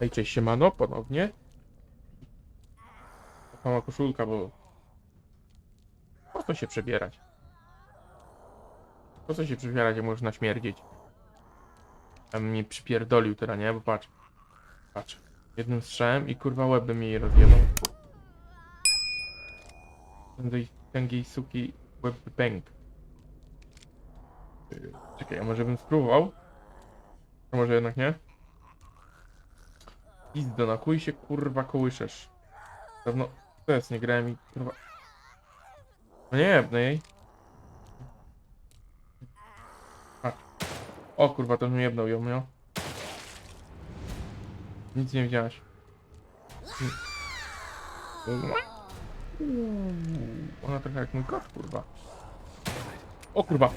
Hej, cześć, siemano, ponownie. Taka mała koszulka, bo... Po co się przebierać? Po co się przebierać, jak można śmierdzieć? A mnie przypierdolił teraz, nie? Bo patrz. Patrz. Jednym strzałem i kurwa łeb by mi jej rozjebał. Ten tej tęgiej suki łeb. Yy, Czekaj, a może bym spróbował? A może jednak nie? Pizdo, na chuj się kurwa kołyszesz. Dawno też nie grałem i kurwa... No nie jebnę jej. Patrz. O kurwa, to mnie jebnął ją, jo. Nic nie widziałaś. Ona trochę jak mój kot, kurwa. O kurwa.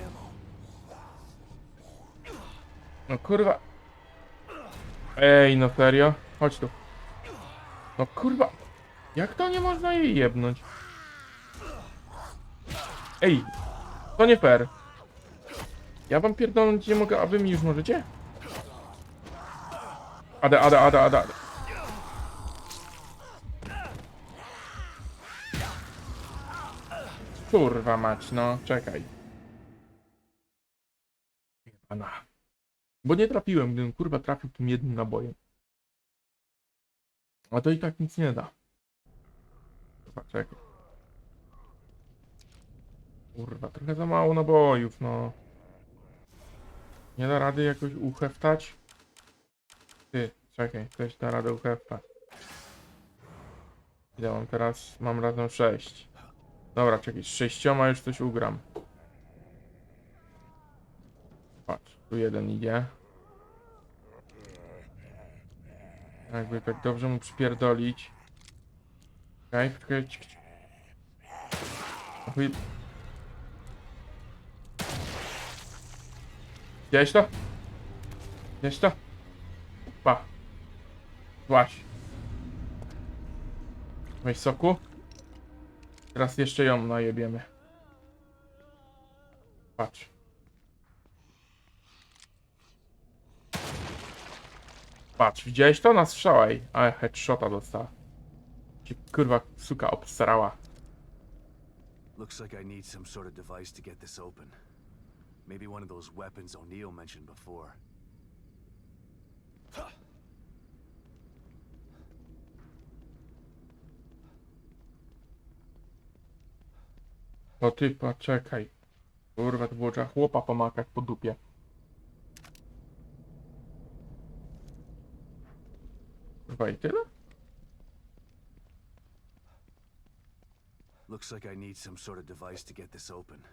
No kurwa. Ej, no serio? Chodź tu. No kurwa. Jak to nie można jej jebnąć? Ej. To nie fair. Ja wam pierdolnąć nie mogę, a wy mi już możecie? Ada, ada, ada, ada. ada. Kurwa mać, no, czekaj. Jebana. Bo nie trafiłem, gdybym kurwa trafił tym jednym nabojem. A to i tak nic nie da. Kurwa, czekaj. Kurwa, trochę za mało nabojów, no. Nie da rady jakoś uheftać? Ty, czekaj, ktoś da radę uheftać. Ile mam teraz? Mam razem 6. Dobra, czekaj, z sześcioma już coś ugram. Patrz, tu jeden idzie. Jakby tak dobrze mu przypierdolić. Okej, okay, czekaj. Chuj. Widziałeś to? Widziałeś to? Pa. Właśnie. Weź soku. Teraz jeszcze ją najebiemy. Patrz. Patrz, widziałeś to? Na strzałaj. Ale headshota dostała. Ci kurwa suka obstarała. Looks like I need some sort of device to get this open. Maybe one of those weapons O'Neill mentioned before. O ty, poczekaj. Kurwa, to było trzeba chłopa pomakać po dupie. Kurwa i tyle? Looks like I need some sort of device to get this open.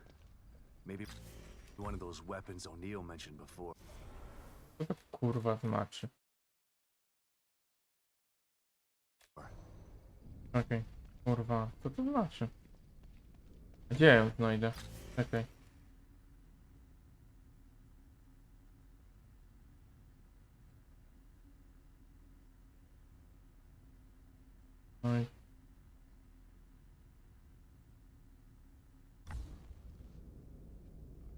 Maybe one of those weapons O'Neill mentioned before. Co to kurwa znaczy? Okej, kurwa, co to znaczy? Gdzie ją znajdę? Czekaj. Oj.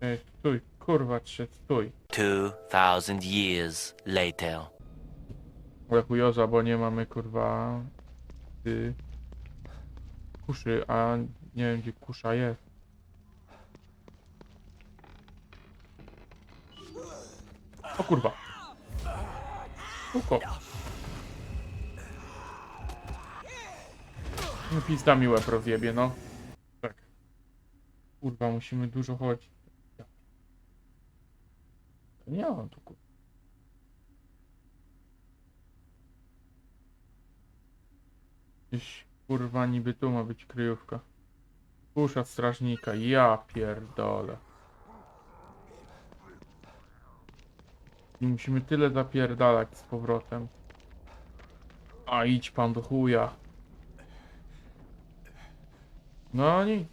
Ej, stój, kurwa, czy stój. 2,000 years later. Ale chujoza, bo nie mamy kurwa y, kuszy, a nie wiem gdzie kusza jest. O kurwa. Uko. No pizda mi łeb rozjebie, no. Tak. Kurwa, musimy dużo chodzić. Nie mam tu kurwa. Gdzieś kurwa niby tu ma być kryjówka. Kusza strażnika, ja pierdolę. I musimy tyle zapierdalać z powrotem. A idź pan do chuja. No nic.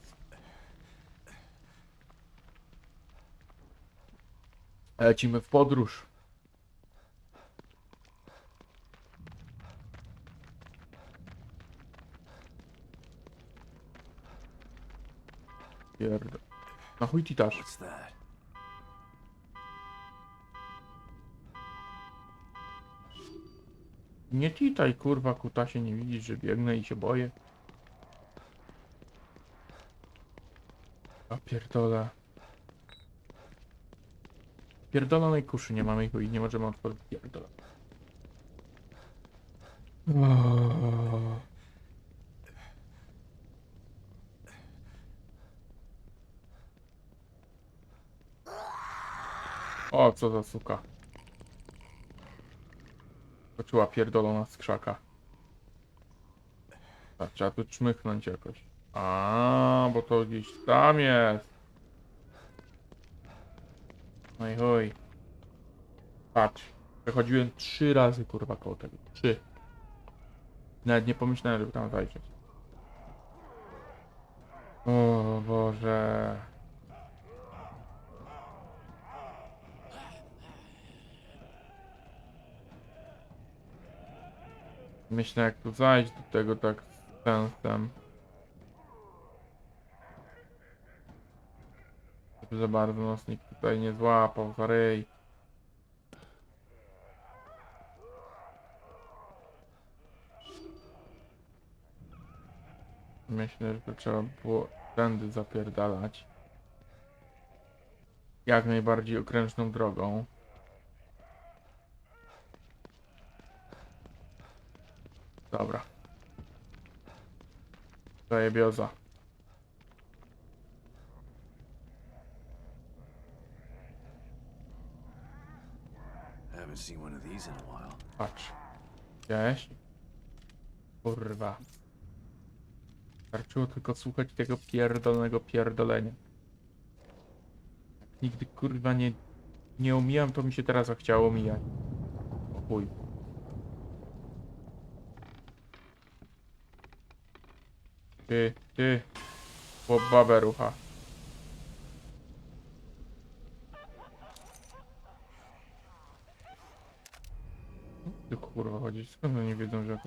Lecimy w podróż. Pierd... Na chuj ti dasz? What's that? Nie titaj, kurwa, kutasie, nie widzisz, że biegnę i się boję. A pierdolę. Pierdolonej kuszy nie mamy i nie możemy otworzyć pierdolę. O, co za suka. Poczuła pierdolona z krzaka. Tak, trzeba tu czmychnąć jakoś. A, bo to gdzieś tam jest. No i chuj. Patrz. Przechodziłem trzy razy kurwa koło tego. Trzy. Nawet nie pomyślałem, żeby tam zajrzeć. O Boże. Myślę jak tu zajść do tego tak z sensem. Za bardzo nas nikt tutaj nie złapał za ryj. Myślę, że trzeba było tędy zapierdalać. Jak najbardziej okrężną drogą. Dobra. Zajebioza. Haven't seen one of these in a while. Patrz. Widziałeś? Kurwa. Starczyło tylko słuchać tego pierdolonego pierdolenia. Nigdy kurwa nie, nie umijam, to mi się teraz zachciało mijać. O chuj. Ty, ty. Chłop babę rucha. Kurwa chodzi, skąd oni wiedzą, że.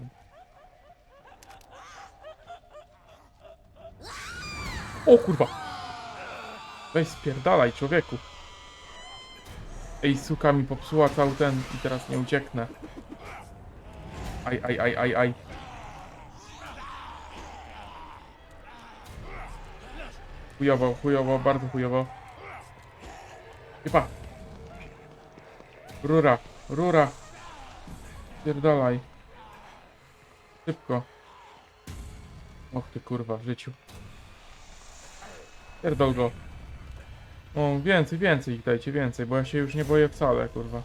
O kurwa! Weź spierdalaj człowieku! Ej, suka mi popsuła cały ten i teraz nie ucieknę. Aj, aj, aj, aj, aj. Chujowo, chujowo, bardzo chujowo. Chyba. Rura, rura. Pierdalaj. Szybko. Och ty kurwa, w życiu. Pierdol go. O, więcej, więcej ich dajcie, więcej, bo ja się już nie boję wcale, kurwa.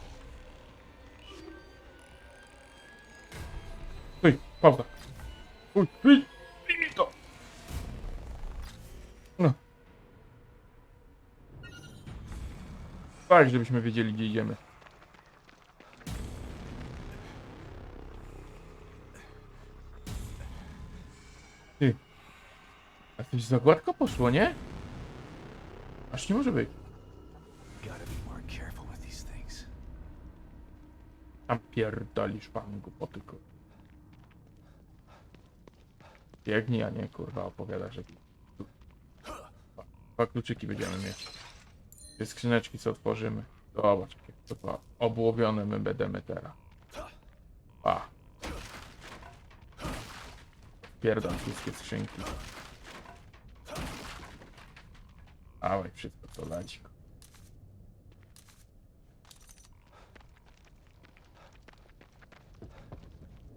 Stój, pauza. Uj, uj, uj mi to. No. Tak, żebyśmy wiedzieli, gdzie idziemy. A coś za gładko poszło, nie? Aż nie może być. Tam pierdolisz pan głupoty, kurwa. Biegnij, a nie kurwa opowiada, że... Dwa- kluczyki będziemy mieć. Te skrzyneczki co otworzymy. Zobacz, jakie to obłowione my będziemy teraz. A. Pierdol wszystkie skrzynki. Dawaj wszystko co leci.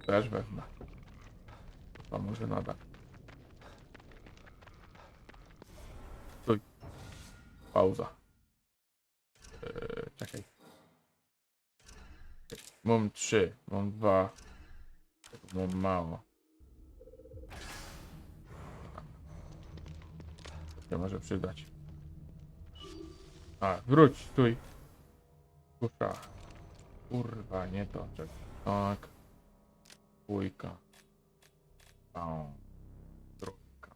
Też wezmę. To może nadal. Stój. Pauza. Eee, czekaj. Mam trzy, mam dwa. Mam mało. To może przydać. A, wróć, stój. Kusza. Kurwa, nie to. Czekaj. Tak. Dwójka. O. Trójka.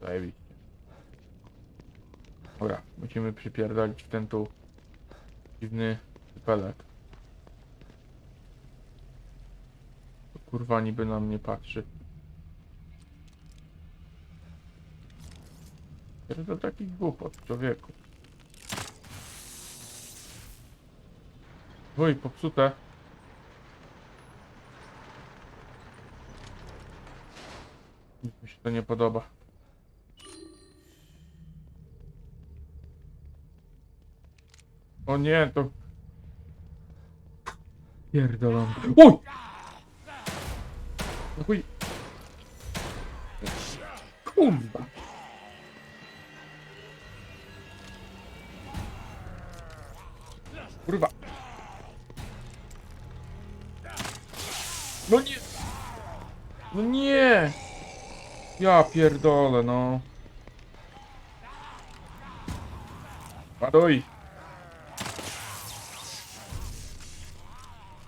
Zajebiście. Dobra, musimy przypierdolić w ten tu dziwny pelek. Kurwa niby na mnie patrzy. Pierdol takich głupot, człowieku. Wuj, popsute. Nic mi się to nie podoba. O nie, to... Pierdolam. Uj! No chuj. Kumba. Kurwa. No nie. No nie. Ja pierdolę, no. Ładuj.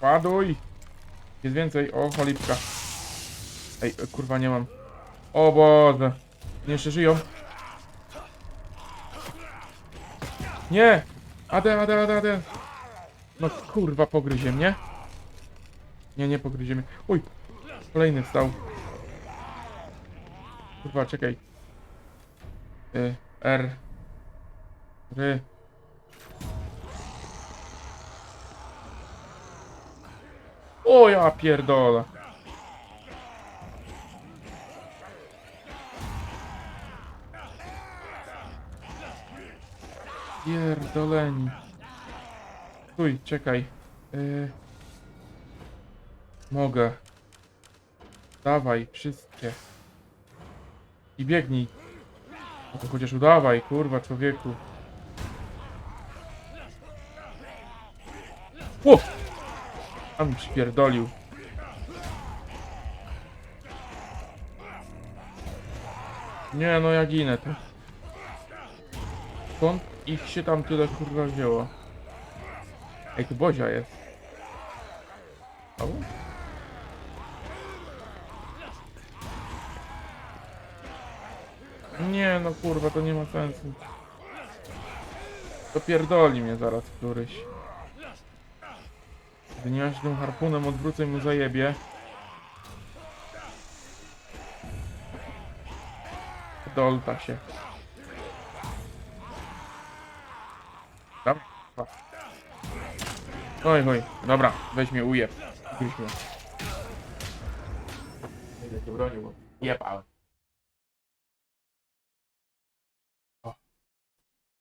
Ładuj. Jest więcej. O, cholipka. Ej, e, kurwa, nie mam. O Boże. Nie jeszcze żyją. Nie. Ade, ade, ade, ade. No kurwa, pogryzie mnie. Nie, nie pogryzie mnie. Uj. Kolejny stał. Kurwa, czekaj. Y, R. R. O ja pierdolę. Pierdoleni. Stój, czekaj. Y... Mogę. Dawaj, wszystkie. I biegnij. No to chociaż udawaj, kurwa, człowieku. O! A mi przypierdolił. Nie no, ja ginę tu. Skąd ich się tam tyle kurwa wzięło? Ej, tu Bozia jest. To pierdoli mnie zaraz któryś. Gdy nie masz tym harpunem, odwrócę mu zajebie. Dolta się. Dobra. Oj, oj, dobra, weź mnie ujeb. Gryź mnie. Ile cię bronił? Jebałem. O.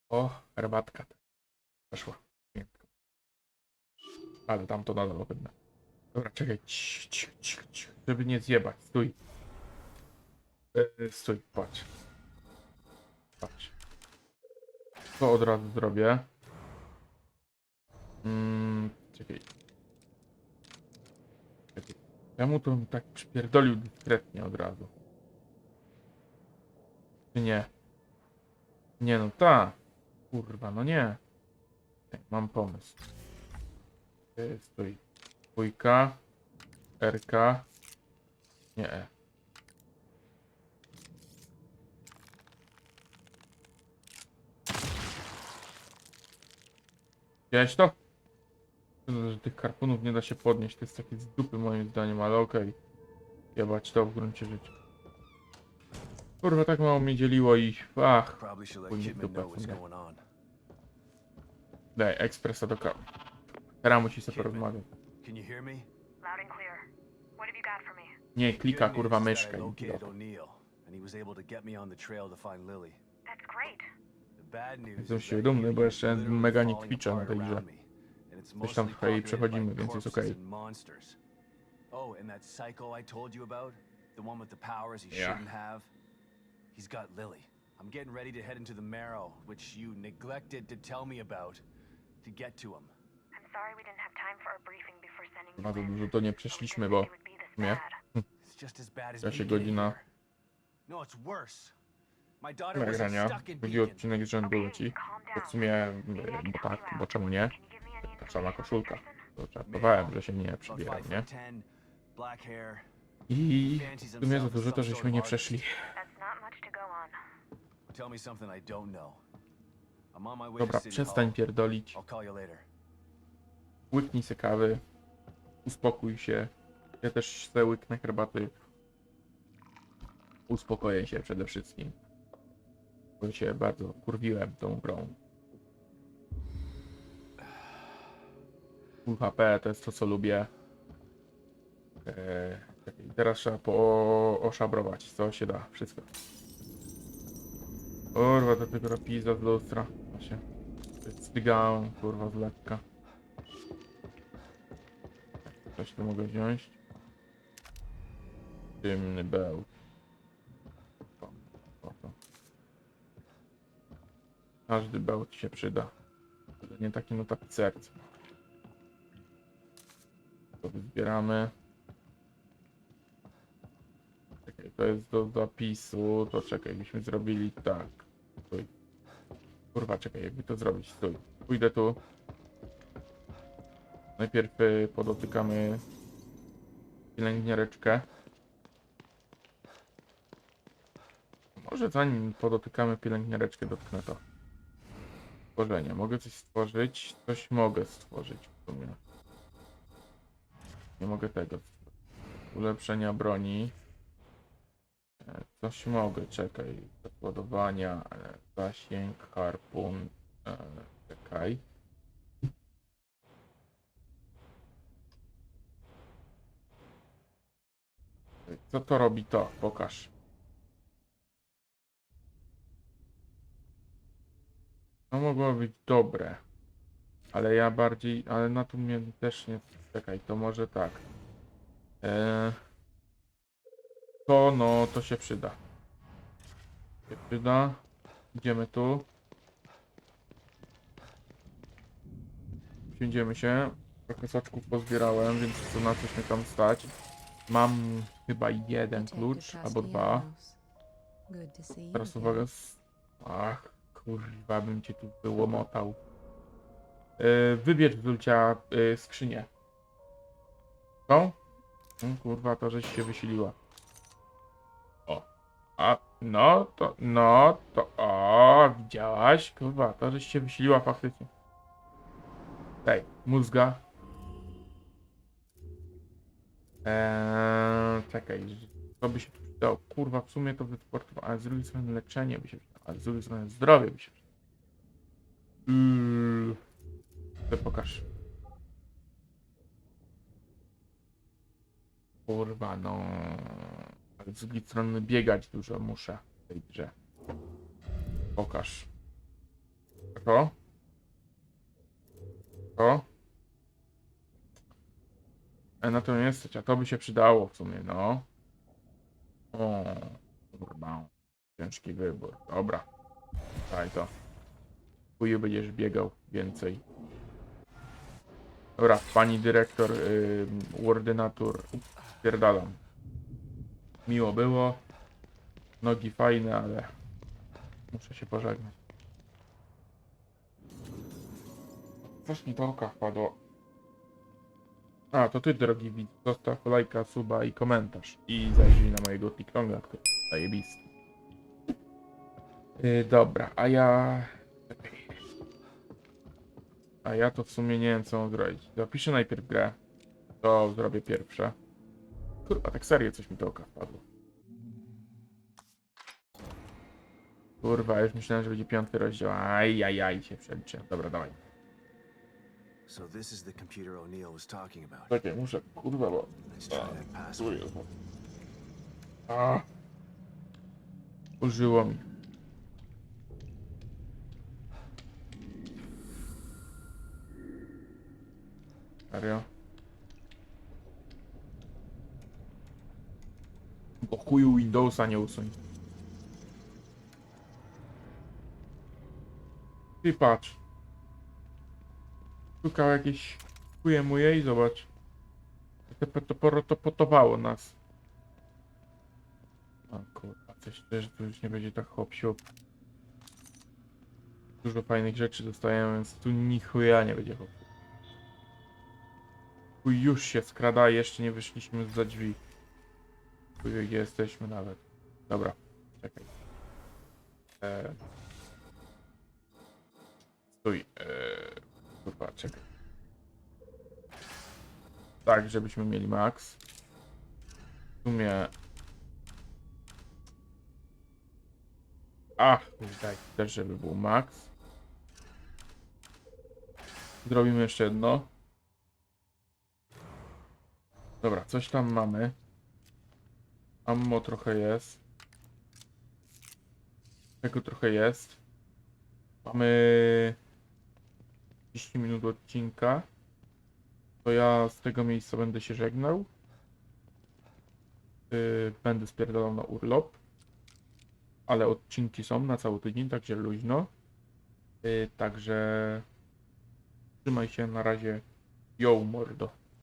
O, herbatka. Weszła. Ale tam to nadal ohydne. Dobra, czekaj. Cii, cii, cii, cii. Żeby nie zjebać. Stój. E, Stój, patrz. Patrz. To od razu zrobię. Mm, czekaj. Czekaj. Czemu to bym tak przypierdolił dyskretnie od razu? Czy nie? Nie no, ta. Kurwa, no nie. Ej, Mam pomysł. E, Stój. Dwójka. RK. Nie E. Widziałeś to? Szkoda, że tych karpunów nie da się podnieść. To jest takie z dupy moim zdaniem, ale okej. Jebać to w gruncie rzeczy. Kurwa, tak mało mnie dzieliło i... Ach, Chuj mi dupę, know what's chuj. going on. Daj, ekspresa do kawy. Teraz musi sobie porozmawiać. Nie, klika kurwa myszkę. Jestem się dumny, bo jeszcze mega nie kwiczę na tej grze. Coś tam trochę jej przechodzimy, więc jest okej. monsters. Oh, Yeah. he's got Lily. I'm getting ready to head into the Marrow, which you neglected to tell me about, to get to him. I'm sorry we didn't have time for a briefing before sending you to in. dużo to nie przeszliśmy, bo nie. bad. It's just as bad as Ja się godzina. No, it's worse. My daughter was stuck in Drugi odcinek z rzędu leci. w sumie, bo tak, bo czemu nie? Ta sama koszulka. To żartowałem, że się nie przybieram, nie? I w sumie za dużo to, żeśmy nie przeszli. To. Tell me something I don't know. I'm on my way Dobra, przestań pierdolić. Łyknij se kawy. Uspokój się. Ja też se łyknę herbaty. Uspokoję się przede wszystkim. Bo się bardzo kurwiłem tą grą. Full HP to jest to co lubię. Eee, teraz trzeba po oszabrować, co się da, wszystko. Kurwa, do tego rapisa z lustra. Właśnie. Stygałem, kurwa, z lekka. Coś tu mogę wziąć. Dymny bełt. Każdy bełt się przyda. Nie taki no tak serce. To zbieramy. Czekaj, to jest do zapisu. To czekaj, byśmy zrobili tak. Stój. Kurwa, czekaj, jakby to zrobić. Stój. Pójdę tu. Najpierw y, podotykamy pielęgniareczkę. Może zanim podotykamy pielęgniareczkę, dotknę to. Stworzenie. Mogę coś stworzyć? Coś mogę stworzyć w sumie. Nie mogę tego. Ulepszenia broni. Coś mogę, czekaj. Zakładowania, e, zasięg, harpun. E, czekaj. Co to robi to? Pokaż. To mogło być dobre. Ale ja bardziej, ale na tu mnie też nie. Czekaj, to może tak. Eee, to no, to się przyda. Się przyda. Idziemy tu. Siędziemy się. Trochę soczków pozbierałem, więc co na coś mnie tam stać. Mam chyba jeden klucz, albo dwa. Teraz uwaga. Ach, kurwa, bym cię tu wyłomotał. Yy, wybierz Zulcia yy, skrzynię. Co? Mm, kurwa, to żeś się wysiliła. No to, no to, o, widziałaś? Kurwa, to żeś się wysiliła faktycznie. Daj, mózga. Eee, czekaj, co by się przydało? Kurwa, w sumie to wysportowało, ale z drugiej strony leczenie by się przydało, a z drugiej strony zdrowie by się przydało. Yy, to pokaż. Kurwa, no. Z drugiej strony biegać dużo muszę w tej grze. Pokaż. To? To? E, na to nie stać, a to by się przydało w sumie, no. O, kurwa. Ciężki wybór. Dobra. Daj to. Chuju będziesz biegał więcej. Dobra, pani dyrektor, yy, ordynator, pierdalam. Miło było. Nogi fajne, ale muszę się pożegnać. Coś mi do oka wpadło. A, to ty, drogi widz. Zostaw lajka, suba i komentarz. I zajrzyj na mojego TikToka, który jest zajebisty. Yy, dobra, a ja... A ja to w sumie nie wiem, co zrobić. Zapiszę najpierw grę. To zrobię pierwsze. Kurwa, tak serio coś mi do oka wpadło. Kurwa, już myślałem, że będzie piąty rozdział. Aj, aj, aj, się przeliczyłem. Dobra, dawaj. So this is the computer O'Neill was talking about. Czekaj, muszę, kurwa, bo... Czuję. A. Użyło mi. Serio? Bo chuju Windowsa nie usuń. Ty patrz. Szukał jakieś chuje muje i zobacz. To, to, to, to potowało nas. O kurwa, coś też tu już nie będzie tak hop. Dużo fajnych rzeczy dostajemy, więc tu ni chuja nie będzie hop. Tu już się skrada, jeszcze nie wyszliśmy za drzwi. Gdzie jesteśmy nawet. Dobra, czekaj. Eee. Stój. Eee. Kurwa, czekaj. Tak, żebyśmy mieli max. W sumie... Ach, daj też, żeby był max. Zrobimy jeszcze jedno. Dobra, coś tam mamy. Ammo trochę jest. Tego trochę jest. Mamy 30 minut odcinka. To ja z tego miejsca będę się żegnał. Yy, Będę spierdalał na urlop. Ale odcinki są na cały tydzień, także luźno. Yy, Także trzymaj się na razie. Yo, mordo.